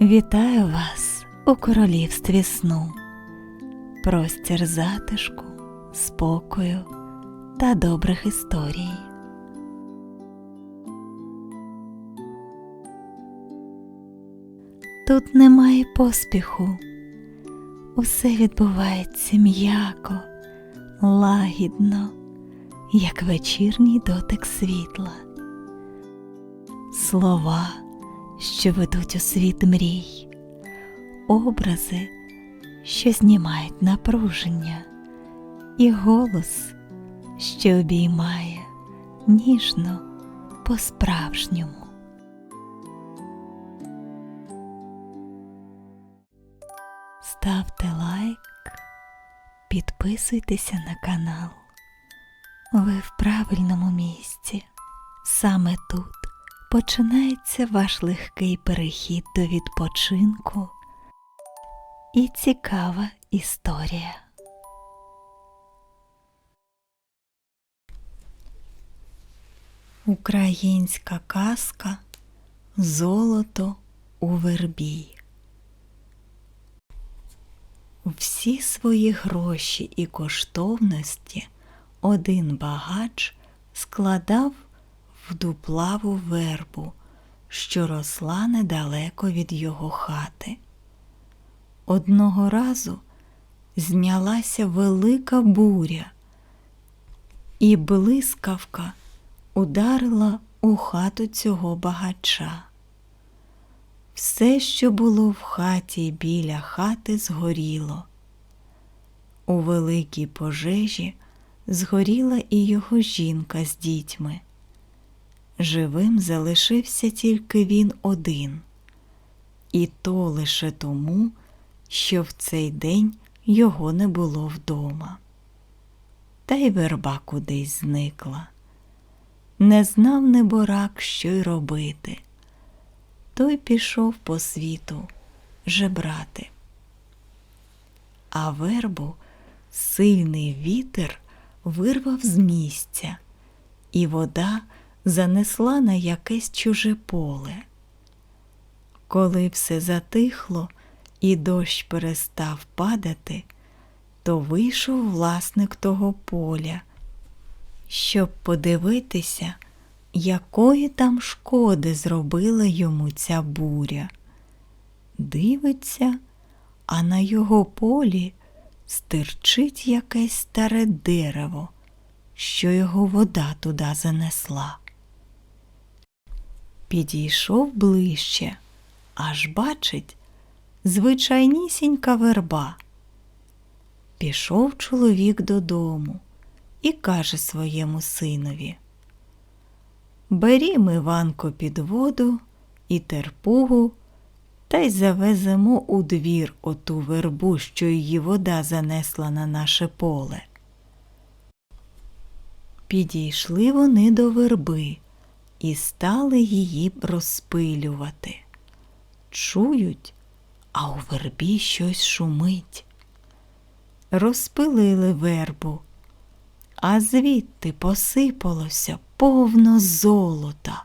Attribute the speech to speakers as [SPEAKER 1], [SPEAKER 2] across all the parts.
[SPEAKER 1] Вітаю вас у королівстві сну, простір затишку, спокою та добрих історій. Тут немає поспіху, усе відбувається м'яко, лагідно, як вечірній дотик світла. Слова, що ведуть у світ мрій, образи, що знімають напруження, і голос, що обіймає ніжно по-справжньому. Ставте лайк, підписуйтеся на канал. Ви в правильному місці. Саме тут починається ваш легкий перехід до відпочинку і цікава історія. Українська казка Золото у вербі. Всі свої гроші і коштовності один багач складав в дуплаву вербу, що росла недалеко від його хати. Одного разу знялася велика буря, і блискавка ударила у хату цього багача. Все, що було в хаті біля хати, згоріло. У великій пожежі згоріла і його жінка з дітьми. Живим залишився тільки він один, і то лише тому, що в цей день його не було вдома. Та й верба кудись зникла. Не знав неборак, що й робити. Той пішов по світу жебрати. А вербу сильний вітер вирвав з місця, і вода занесла на якесь чуже поле. Коли все затихло і дощ перестав падати, то вийшов власник того поля, щоб подивитися, якої там шкоди зробила йому ця буря. Дивиться, а на його полі стирчить якесь старе дерево, що його вода туди занесла. Підійшов ближче, аж бачить звичайнісінька верба. Пішов чоловік додому і каже своєму синові Берім, Іванко, під воду і терпугу, та й завеземо у двір оту вербу, що її вода занесла на наше поле. Підійшли вони до верби і стали її розпилювати. Чують, а у вербі щось шумить. Розпилили вербу, а звідти посипалося повно золота.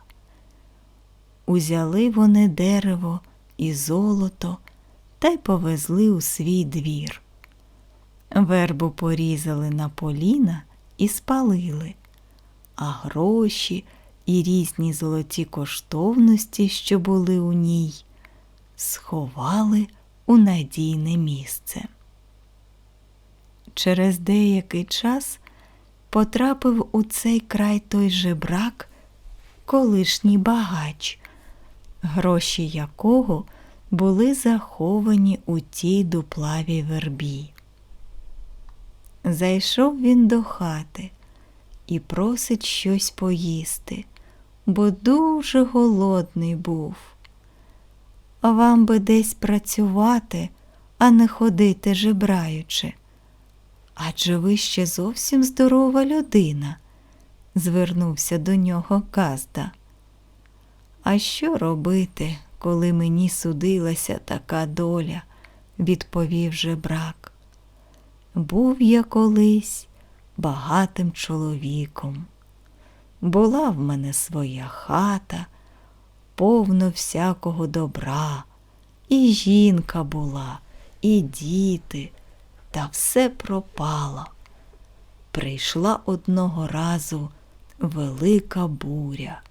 [SPEAKER 1] Узяли вони дерево і золото та й повезли у свій двір. Вербу порізали на поліна і спалили, а гроші і різні золоті коштовності, що були у ній, сховали у надійне місце. Через деякий час потрапив у цей край той жебрак, колишній багач, гроші якого були заховані у тій дуплавій вербі. Зайшов він до хати і просить щось поїсти, бо дуже голодний був. Вам би десь працювати, а не ходити жебраючи. Адже ви ще зовсім здорова людина, звернувся до нього Казда. А що робити, коли мені судилася така доля, відповів жебрак. Був я колись багатим чоловіком. Була в мене своя хата, повно всякого добра, І жінка була, і діти, та все пропало. Прийшла одного разу велика буря,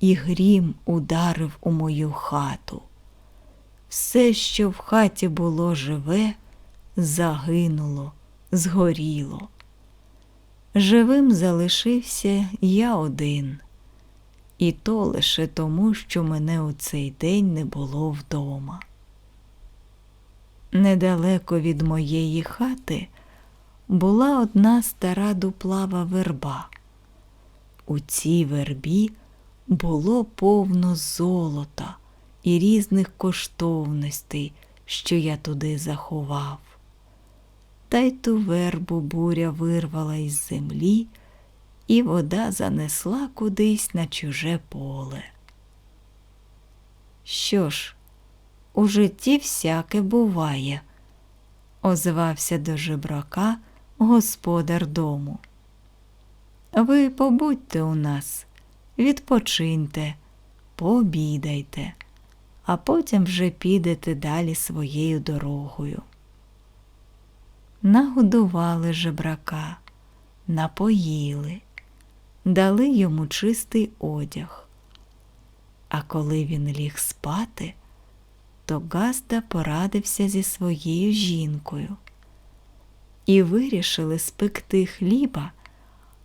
[SPEAKER 1] і грім ударив у мою хату. Все, що в хаті було живе, загинуло, згоріло. Живим залишився я один, і то лише тому, що мене у цей день не було вдома. Недалеко від моєї хати була одна стара дуплава верба. У цій вербі було повно золота і різних коштовностей, що я туди заховав. Та й ту вербу буря вирвала із землі, і вода занесла кудись на чуже поле. Що ж, у житті всяке буває, озвався до жебрака господар дому. Ви побудьте у нас, відпочиньте, пообідайте, а потім вже підете далі своєю дорогою. Нагодували жебрака, напоїли, дали йому чистий одяг. А коли він ліг спати, то Газда порадився зі своєю жінкою і вирішили спекти хліба,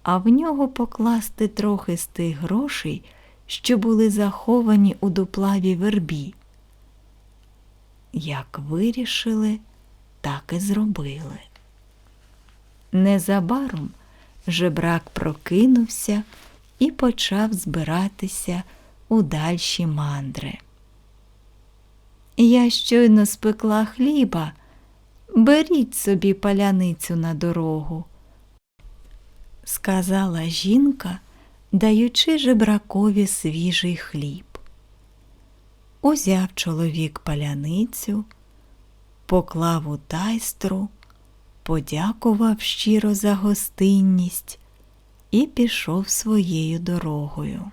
[SPEAKER 1] а в нього покласти трохи з тих грошей, що були заховані у дуплаві вербі. Як вирішили, так і зробили. Незабаром жебрак прокинувся і почав збиратися у дальші мандри. Я щойно спекла хліба, беріть собі паляницю на дорогу, сказала жінка, даючи жебракові свіжий хліб. Узяв чоловік паляницю, поклав у тайстру, подякував щиро за гостинність і пішов своєю дорогою.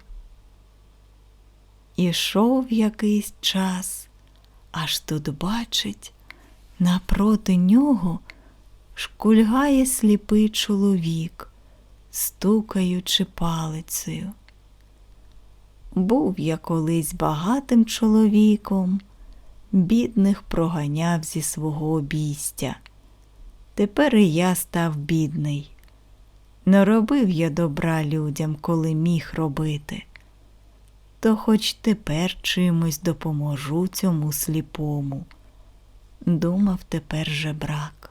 [SPEAKER 1] Ішов якийсь час, аж тут бачить, напроти нього шкульгає сліпий чоловік, стукаючи палицею. Був я колись багатим чоловіком, бідних проганяв зі свого обійстя. Тепер і я став бідний. Не робив я добра людям, коли міг робити, то хоч тепер чимось допоможу цьому сліпому, думав тепер жебрак.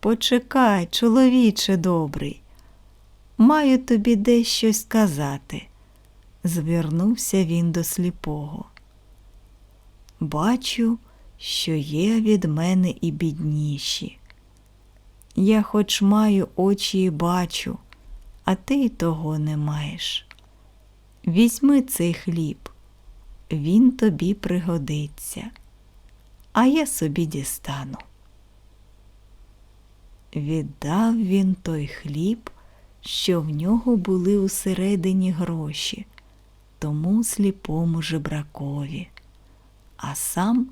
[SPEAKER 1] Почекай, чоловіче добрий, маю тобі дещо сказати, звернувся він до сліпого. Бачу, що є від мене і бідніші. Я хоч маю очі і бачу, а ти й того не маєш. Візьми цей хліб, він тобі пригодиться, а я собі дістану. Віддав він той хліб, що в нього були усередині гроші, тому сліпому жебракові, а сам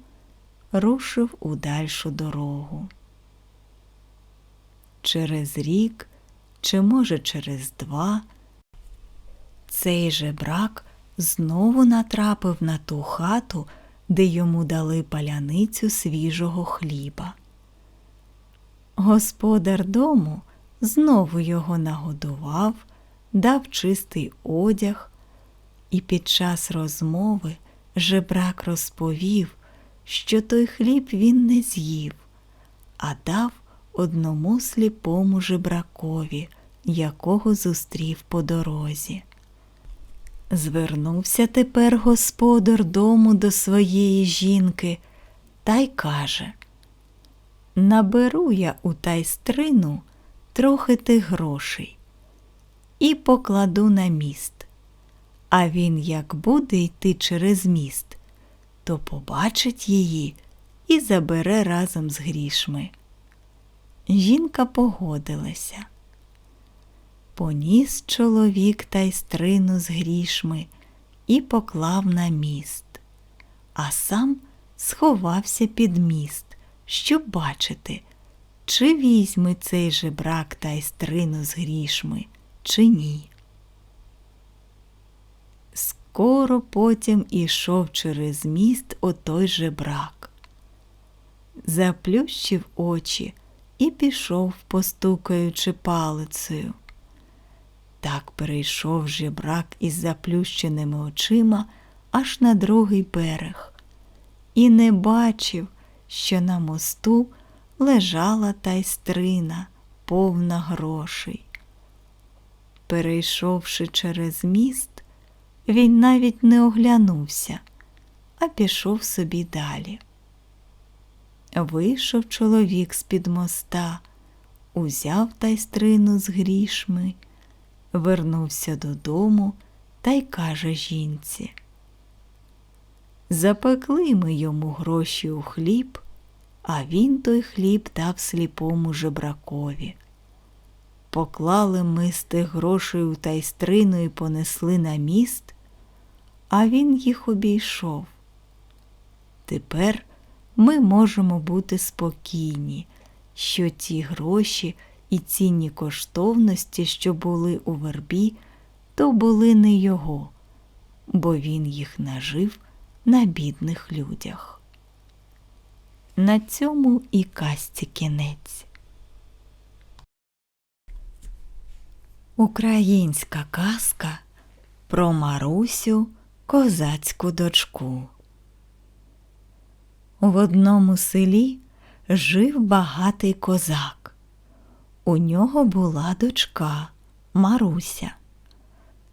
[SPEAKER 1] рушив у дальшу дорогу. Через рік, чи, може, через два, цей жебрак знову натрапив на ту хату, де йому дали паляницю свіжого хліба. Господар дому знову його нагодував, дав чистий одяг, і під час розмови жебрак розповів, що той хліб він не з'їв, а дав одному сліпому жебракові, якого зустрів по дорозі. Звернувся тепер господар дому до своєї жінки та й каже Наберу я у тайстрину трохи тих грошей і покладу на міст. А він, як буде йти через міст, то побачить її і забере разом з грішми. Жінка погодилася. Поніс чоловік тайстрину з грішми і поклав на міст, а сам сховався під міст, щоб бачити, чи візьме цей жебрак тайстрину з грішми, чи ні. Скоро потім ішов через міст отой жебрак. Заплющив очі і пішов, постукаючи палицею. Так перейшов жебрак із заплющеними очима аж на другий берег, і не бачив, що на мосту лежала тайстрина, повна грошей. Перейшовши через міст, він навіть не оглянувся, а пішов собі далі. Вийшов чоловік з-під моста, узяв тайстрину з грішми, вернувся додому та й каже жінці. Запекли ми йому гроші у хліб, а він той хліб дав сліпому жебракові. Поклали ми з тих грошей у тайстрину і понесли на міст, а він їх обійшов. Тепер ми можемо бути спокійні, що ті гроші і цінні коштовності, що були у вербі, то були не його, бо він їх нажив на бідних людях. На цьому і казці кінець. Українська казка про Марусю козацьку дочку. В одному селі жив багатий козак. У нього була дочка Маруся.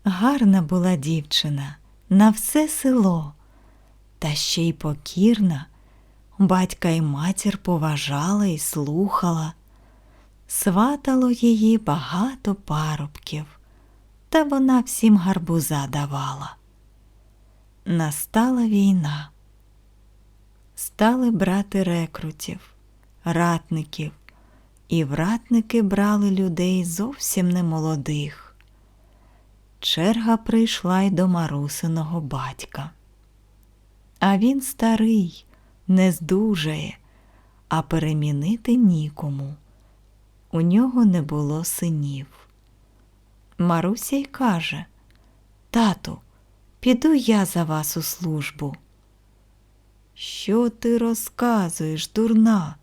[SPEAKER 1] Гарна була дівчина на все село, та ще й покірна. Батька й матір поважала і слухала. Сватало її багато парубків, та вона всім гарбуза давала. Настала війна. Стали брати рекрутів, ратників, і в ратники брали людей зовсім немолодих. Черга прийшла й до Марусиного батька. А він старий, не здужає, а перемінити нікому. У нього не було синів. Маруся й каже Тату, піду я за вас у службу. Що ти розказуєш, дурна?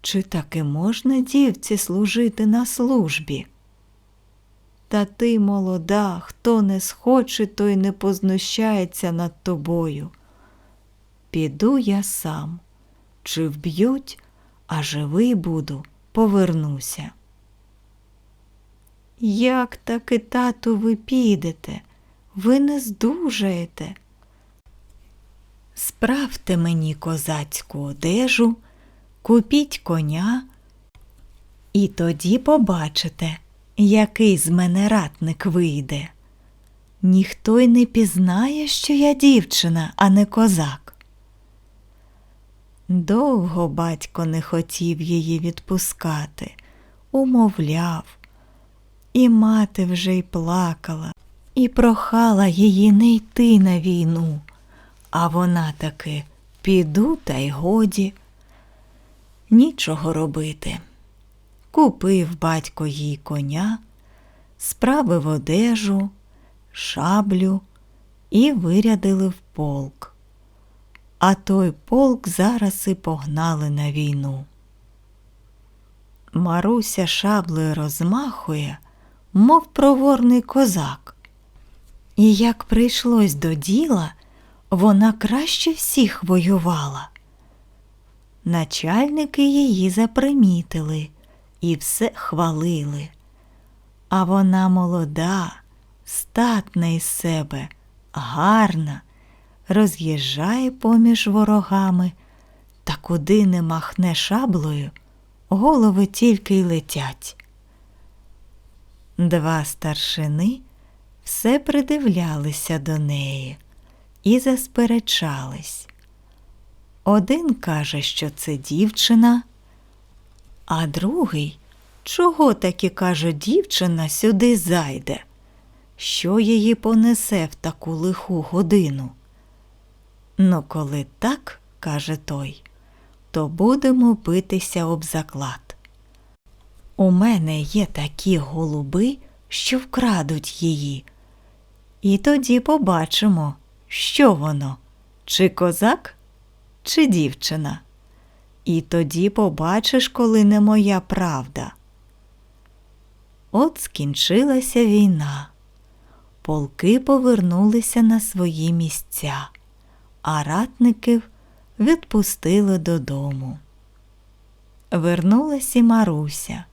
[SPEAKER 1] Чи таки можна дівці служити на службі? Та ти молода, хто не схоче, той не познущається над тобою. Піду я сам, чи вб'ють, а живий буду, повернуся. Як таки, тату, ви підете? Ви не здужаєте. Справте мені козацьку одежу, купіть коня, і тоді побачите, який з мене ратник вийде. Ніхто й не пізнає, що я дівчина, а не козак. Довго батько не хотів її відпускати, умовляв, і мати вже й плакала, і прохала її не йти на війну, а вона таки піду та й годі. Нічого робити. Купив батько їй коня, справив одежу, шаблю і вирядили в полк. А той полк зараз і погнали на війну. Маруся шаблею розмахує, мов проворний козак. І як прийшлось до діла, вона краще всіх воювала. Начальники її запримітили і все хвалили. А вона молода, статна із себе, гарна, роз'їжджає поміж ворогами, та куди не махне шаблею, голови тільки й летять. Два старшини все придивлялися до неї і засперечались. Один каже, що це дівчина, а другий, чого таки каже дівчина, сюди зайде, що її понесе в таку лиху годину. Ну, коли так, каже той, то будемо битися об заклад. У мене є такі голуби, що вкрадуть її. І тоді побачимо, що воно, чи козак, чи дівчина. І тоді побачиш, коли не моя правда. От скінчилася війна. Полки повернулися на свої місця, а ратників відпустили додому. Вернулась і Маруся.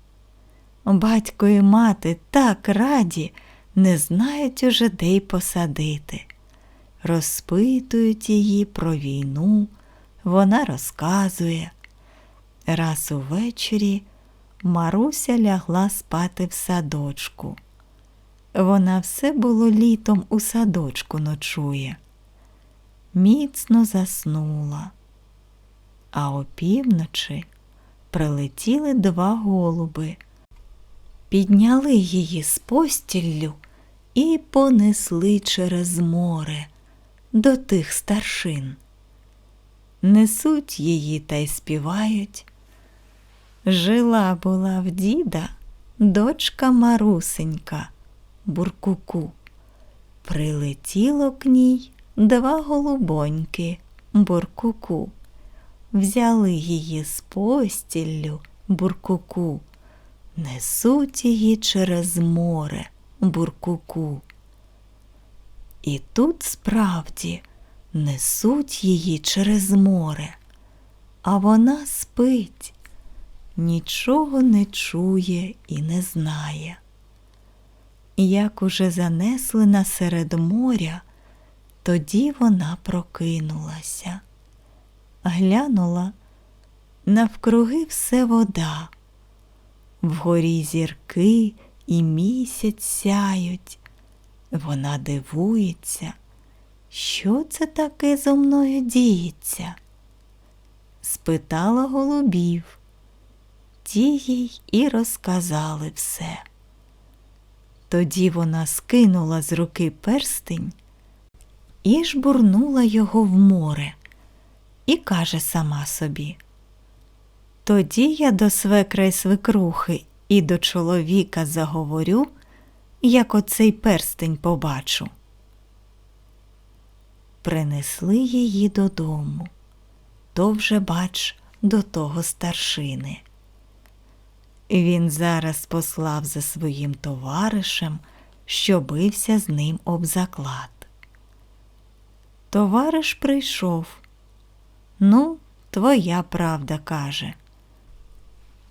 [SPEAKER 1] Батько і мати так раді, не знають уже де й посадити. Розпитують її про війну, вона розказує. Раз увечері Маруся лягла спати в садочку. Вона все було літом у садочку ночує. Міцно заснула, а опівночі прилетіли два голуби, підняли її з постіллю і понесли через море до тих старшин. Несуть її та й співають. Жила була в діда дочка Марусенька, буркуку. Прилетіло к ній два голубоньки, буркуку. Взяли її з постіллю, буркуку, несуть її через море, буркуку. І тут справді несуть її через море, а вона спить нічого не чує і не знає. Як уже занесли на серед моря, тоді вона прокинулася, глянула навкруги все вода, вгорі зірки і місяць сяють. Вона дивується, що це таке зо мною діється? Спитала голубів ті їй і розказали все. Тоді вона скинула з руки перстень і жбурнула його в море і каже сама собі. Тоді я до свекра й свекрухи і до чоловіка заговорю, як оцей перстень побачу. Принесли її додому, то вже бач до того старшини. Він зараз послав за своїм товаришем, що бився з ним об заклад. Товариш прийшов. Ну, твоя правда каже.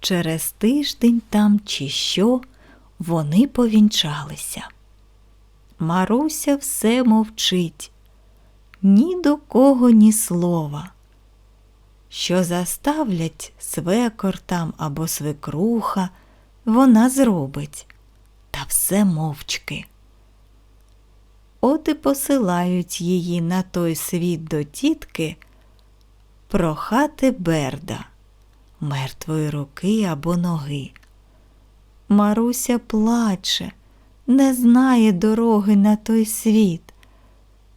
[SPEAKER 1] Через тиждень там, чи що, вони повінчалися. Маруся все мовчить, ні до кого, ні слова що заставлять свекор там або свекруха, вона зробить, та все мовчки. От і посилають її на той світ до тітки прохати берда, мертвої руки або ноги. Маруся плаче, не знає дороги на той світ,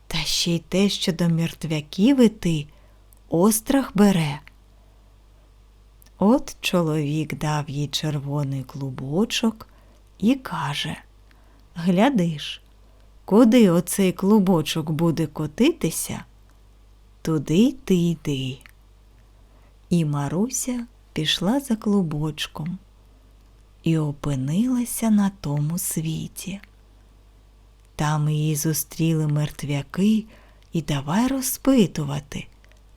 [SPEAKER 1] та ще й те, що до мертвяків іти острах бере. От чоловік дав їй червоний клубочок і каже Глядиш, куди оцей клубочок буде котитися, туди ти йди. І Маруся пішла за клубочком і опинилася на тому світі. Там її зустріли мертвяки і давай розпитувати,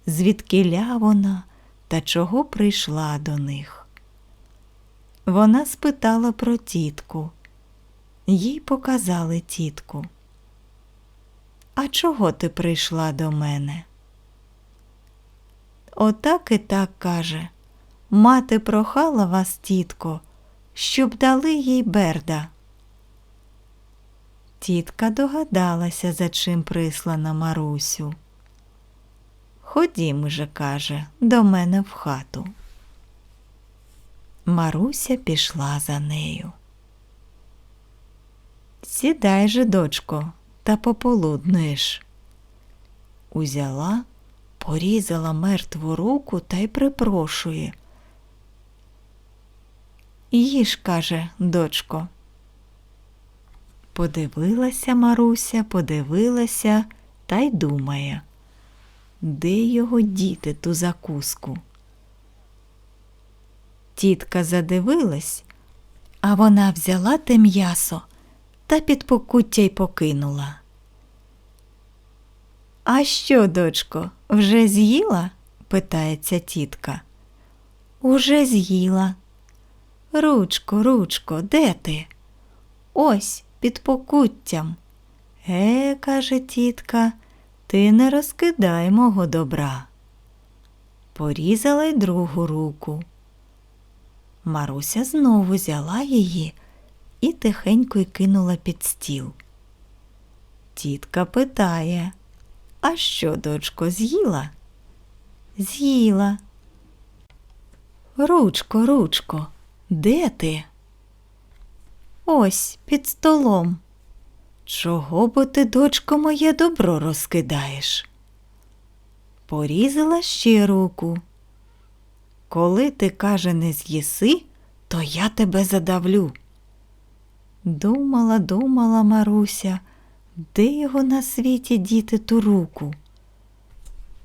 [SPEAKER 1] звідкиля вона та чого прийшла до них. Вона спитала про тітку, їй показали тітку. А чого ти прийшла до мене? Отак і так каже. Мати прохала вас, тітко, щоб дали їй берда. Тітка догадалася, за чим прислана Марусю. Ходім же, каже, до мене в хату. Маруся пішла за нею. Сідай же, дочко, та пополуднуєш. Узяла, порізала мертву руку та й припрошує. Їж, каже, дочко. Подивилася Маруся, подивилася та й думає, де його діти ту закуску. Тітка задивилась, а вона взяла те м'ясо та під покуття й покинула. А що, дочко, вже з'їла? питається тітка. Уже з'їла. Ручко, ручко, де ти? Ось під покуттям. Е, каже тітка, ти не розкидай мого добра. Порізала й другу руку. Маруся знову взяла її і тихенько й кинула під стіл. Тітка питає, а що, дочко, з'їла? З'їла. Ручко, ручко, де ти? Ось під столом. Чого бо ти, дочко, моє добро розкидаєш? Порізала ще руку. Коли ти, каже, не з'їси, то я тебе задавлю. Думала, думала Маруся, де його на світі діти ту руку.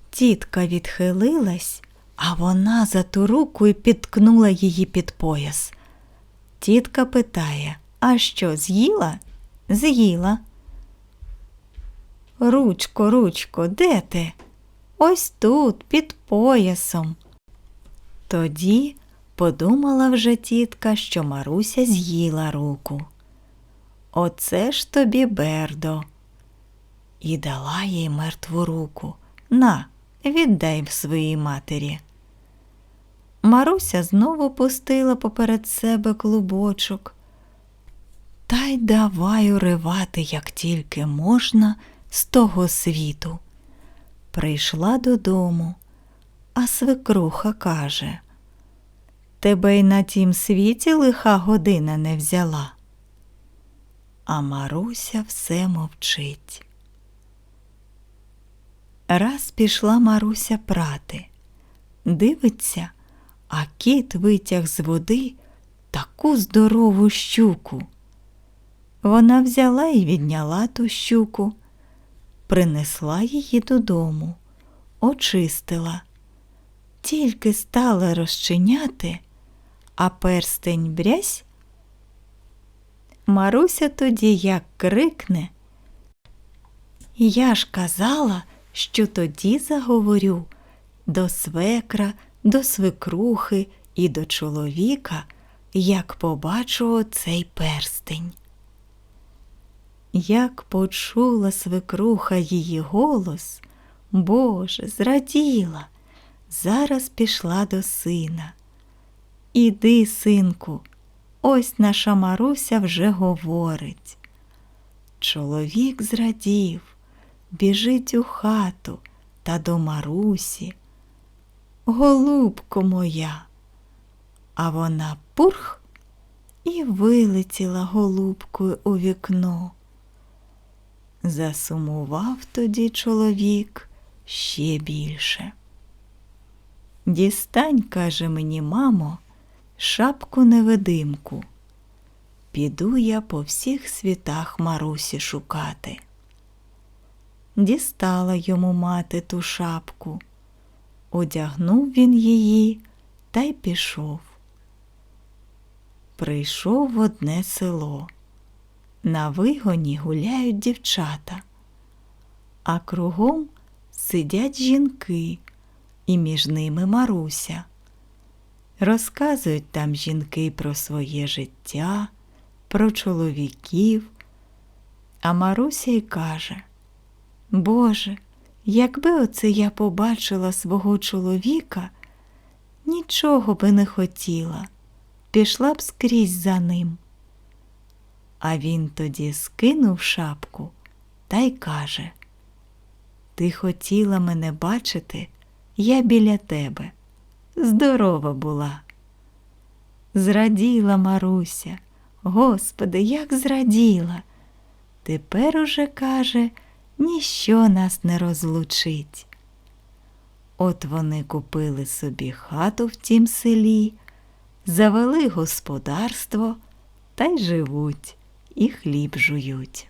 [SPEAKER 1] Тітка відхилилась, а вона за ту руку і підкнула її під пояс. Тітка питає, а що, з'їла? З'їла. Ручко, ручко, де ти? Ось тут, під поясом. Тоді подумала вже тітка, що Маруся з'їла руку. Оце ж тобі бердо. І дала їй мертву руку. На, віддай своїй матері. Маруся знову пустила поперед себе клубочок. Та й давай уривати, як тільки можна, з того світу. Прийшла додому, а свекруха каже Тебе й на тім світі лиха година не взяла. А Маруся все мовчить. Раз пішла Маруся прати, дивиться, а кіт витяг з води таку здорову щуку. Вона взяла і відняла ту щуку, принесла її додому, очистила, тільки стала розчиняти, а перстень брязь. Маруся тоді як крикне. Я ж казала, що тоді заговорю до свекра, до свекрухи і до чоловіка, як побачу оцей перстень. Як почула свекруха її голос, Боже, зраділа, зараз пішла до сина. Іди, синку, ось наша Маруся вже говорить. Чоловік зрадів, біжить у хату та до Марусі. Голубко моя, а вона пурх і вилетіла голубкою у вікно. Засумував тоді чоловік ще більше. Дістань, каже мені, мамо, шапку невидимку. Піду я по всіх світах Марусі шукати. Дістала йому мати ту шапку, одягнув він її та й пішов. Прийшов в одне село. На вигоні гуляють дівчата, а кругом сидять жінки, і між ними Маруся. Розказують там жінки про своє життя, про чоловіків. А Маруся й каже Боже, якби оце я побачила свого чоловіка, нічого би не хотіла, пішла б скрізь за ним. А він тоді скинув шапку та й каже Ти хотіла мене бачити, я біля тебе. Здорова була. Зраділа Маруся, Господи, як зраділа. Тепер уже, каже, ніщо нас не розлучить. От вони купили собі хату в тім селі, завели господарство та й живуть, і хліб жують.